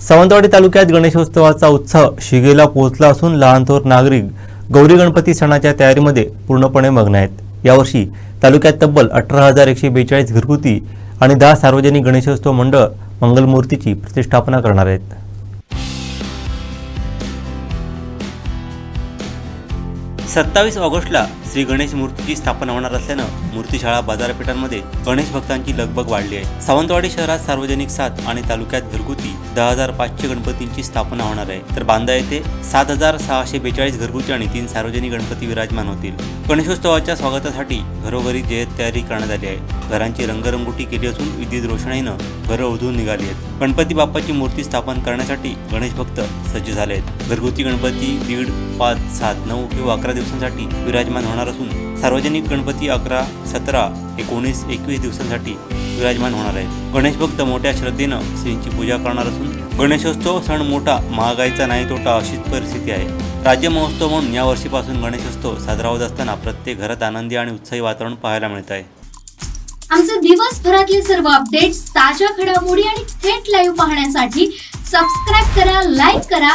सावंतवाडी तालुक्यात गणेशोत्सवाचा उत्साह शिगेला पोहोचला असून लहान थोर नागरिक गौरी गणपती सणाच्या तयारीमध्ये पूर्णपणे मग्न आहेत. यावर्षी तालुक्यात तब्बल अठरा हजार एकशे बेचाळीस घरगुती आणि दहा सार्वजनिक गणेशोत्सव मंडळ मंगलमूर्तीची प्रतिष्ठापना करणार आहेत. सत्तावीस ऑगस्टला श्री गणेश मूर्तीची स्थापना होणार असल्यानं मूर्तीशाळा बाजारपेठांमध्ये गणेश भक्तांची लगबग वाढली आहे. सावंतवाडी शहरात सार्वजनिक सात आणि तालुक्यात घरगुती दहा हजार पाचशे गणपतींची स्थापना होणार आहे. तर बांदा येथे सात हजार सहाशे बेचाळीस घरगुती आणि तीन सार्वजनिक गणपती विराजमान होतील. गणेशोत्सवाच्या स्वागतासाठी घरोघरी जयत तयारी करण्यात आली आहे. घरांची रंगरंगोटी केली असून विद्युत रोषणाईनं घरं उधळून निघाली आहेत. गणपती बाप्पाची मूर्ती स्थापन करण्यासाठी गणेश भक्त सज्ज झाले आहेत. घरगुती गणपती दीड पाच सात नऊ किंवा अकरा दिवसांसाठी विराजमान होणार असून सार्वजनिक गणपती अकरा सतरा एकोणीस एकवीस दिवसांसाठी विराजमान होणार आहे. गणेश भक्त मोठ्या श्रद्धेनं श्रींची पूजा करणार असून गणेशोत्सव सण मोठा महागाईचा नाही तोटा अशीच परिस्थिती आहे. राज्य महोत्सव म्हणून या वर्षीपासून गणेशोत्सव साजरा होत असताना प्रत्येक घरात आनंदी आणि उत्साही वातावरण पाहायला मिळत आहे. आमचे दिवसभरातले सर्व अपडेट्स ताज्या घडामोडी आणि थेट लाईव्ह पाहण्यासाठी सबस्क्राईब करा लाईक करा